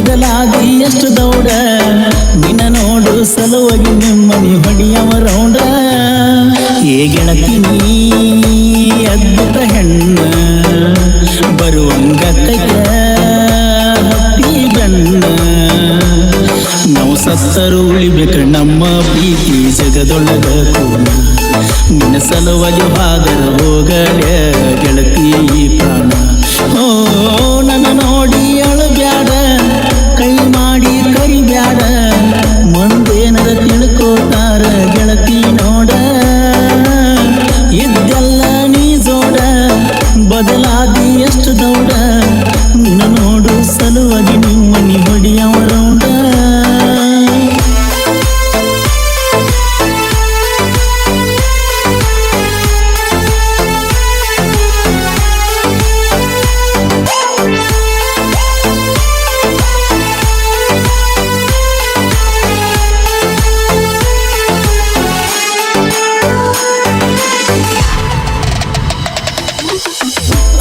ಬಗಲಾಗಿ ಎಷ್ಟು ದೌಡ. ನಿನ್ನ ನೋಡು ಸಲುವಾಗಿ ನಿಮ್ಮನಿ ಹೊಡಿಯವ ರೌಂಡ. ಏ ಗೆಳತಿ ನೀ, ಅದ್ಭುತ ಹೆಣ್ಣ. ಬರುವಂಗ ಬಣ್ಣ. ನಾವು ಸತ್ತರು ಉಳಿಬೇಕ ನಮ್ಮ ಪ್ರೀತಿ ಜಗದೊಳಗ ನಿನ್ನ ಸಲುವಾಗಿ ಬಾದರ ಹೋಗಲ ಗೆಳತಿ ಪ್ರಾಣ. ಓ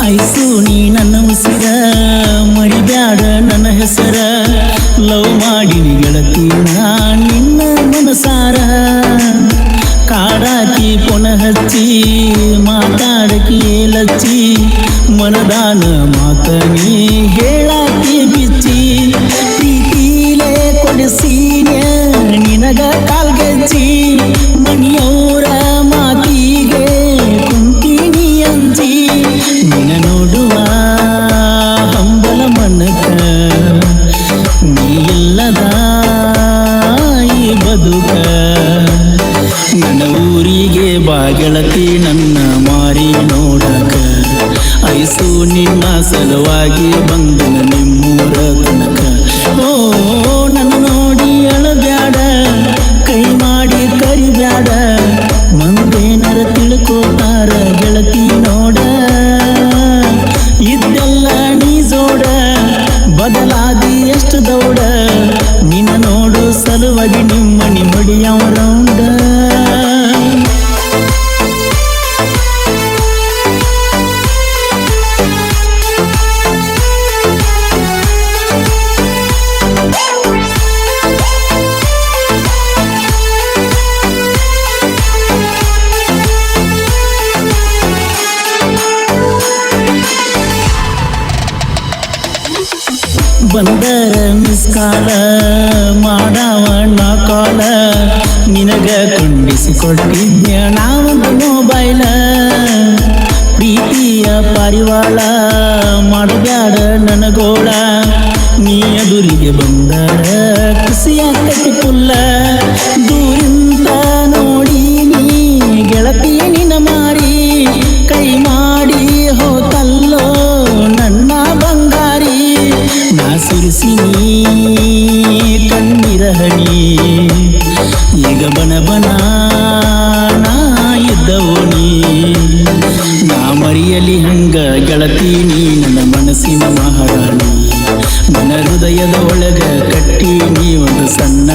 ಐಸು ನೀ ನನ್ನ ಉಸಿರ, ಮರಿಬ್ಯಾಡ ನನ್ನ ಹೆಸರ. ಲವ್ ಮಾಡಿ ಗೆಳತಿ, ನಾ ನಿನ್ನ ಮನಸಾರ. ಕಾಡಾಕಿ ಪುನಃ ಹಚ್ಚಿ ಮಾತಾಡಕಿ ಲಚ್ಚಿ ಮನದಾನ ಮಾತ ನೀ ಬಂದರ ನಿಸ್ಕಾಲ ಮಾಡವಣ್ಣ ಕಾಲ, ನಿನಗ ಕೊಂಡಿಸಿ ಕೊಟ್ಟಿದ್ಯ ನಾವೊಂದು ಮೊಬೈಲ ಪ್ರೀತಿಯ ಪಾರಿವಾಳ ಮಾಡಬ್ಯಾಡ ನನಗೋಳ. ನೀ ಎದುರಿಗೆ ಬಂದರ ಖುಷಿಯಾಕತಿ ಪುಲ್ಲ ದೂರಿಂದ ನೋಡಿ ನೀ ಗೆಳತಿಯ ನಿನ ಮಾರಿ. ಕೈ ಸುರಿಸಿನಿ ನೀ ಹಣಿ ಈಗ ಬನ ನಾ ಮರಿಯಲಿ ಹಂಗ ಗೆಳತೀನಿ ನನ್ನ ಮನಸ್ಸಿನ ಮಹಾರಾಣಿ. ನನ್ನ ಹೃದಯದ ಒಳಗ ಕಟ್ಟಿ ನೀ, ಒಂದು ಸಣ್ಣ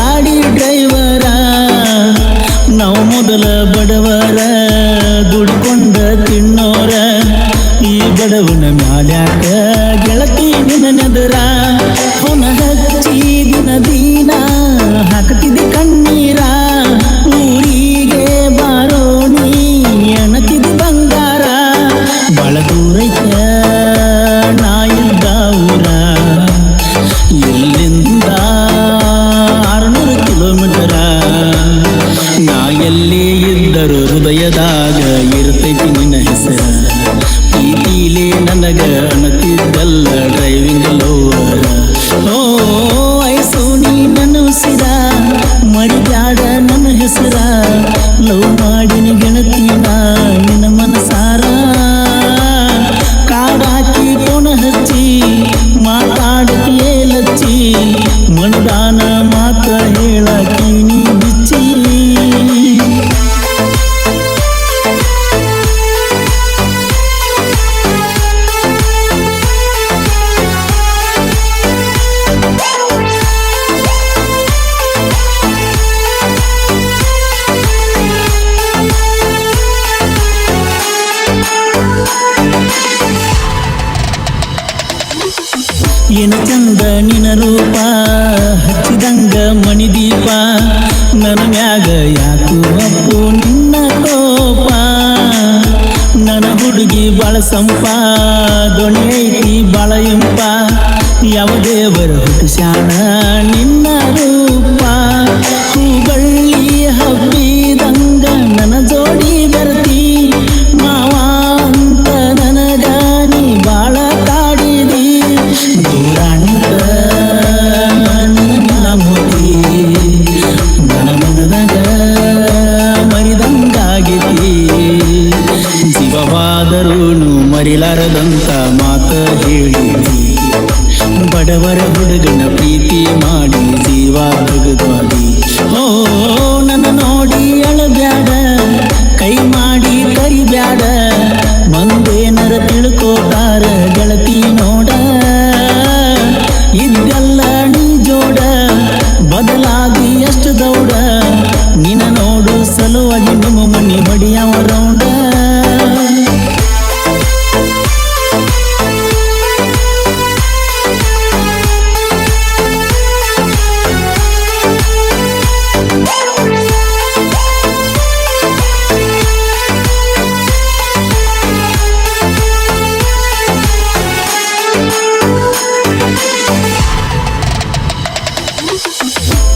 ಗಾಡಿ ಡ್ರೈವರ, ನಾವು ಮೊದಲ ಬಡವರ, ದುಡ್ಕೊಂಡ ತಿನ್ನೋರ, ಈ ಬಡವನ ಮ್ಯಾಲ್ಯಾಕ ಗೆಳತಿ ನಿನದರ ಹೊನ ಹಚ್ಚಿ ದಿನ ದೀನ ಹಾಕತಿದ್ದೆ ಕಣ್ಣೀರ. ಇರ್ತೈತಿ ನಿನ್ನ ಹೆಸರ. ಪ್ರೀತಿಲೇ ನನಗ ಅಣತಿದ್ದಲ್ಲ ಡ್ರೈವಿಂಗ್ ಲೋ ಆದರೂನು ಮರಿಲಾರದಂತ ಮಾತ ಹೇಳಿದಿ ಬಡವರ ಹುಡುಗನ ಪ್ರೀತಿ ಮಾಡಿ ಜೀವ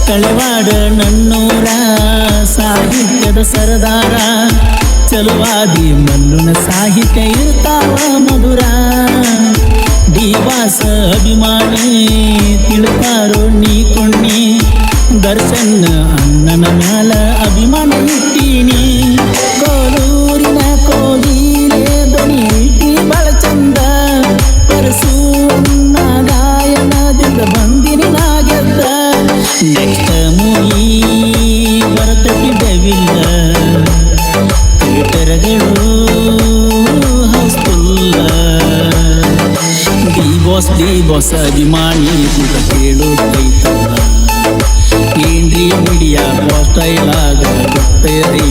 ತಳೆವಾಡ ನನ್ನೂರ ಸಾಹಿತ್ಯದ ಸರದಾರ. ಚಲುವಾದಿ ಮನ್ನುನ ಸಾಹಿತ್ಯ ಇರ್ತಾವ ಮಧುರ. ದೀವಾಸ ಅಭಿಮಾನಿ ತಿಳ್ತಾರೋ ನೀ ಕೊಣ್ಣಿ. ದರ್ಶನ್ ಅಣ್ಣನ ಮ್ಯಾಲ ಅಭಿಮಾನ ಇಟ್ಟೀನಿ ಬಸ ಅಭಿಮಾನಿ ಕೂಡ ಕೇಳುತ್ತೈತಲ್ಲ ಏನ್ರಿ ಮೀಡಿಯಾ ಬಸ್ ಸ್ಟೈಲ್ ಆಗ ಗೊತ್ತೈತಿ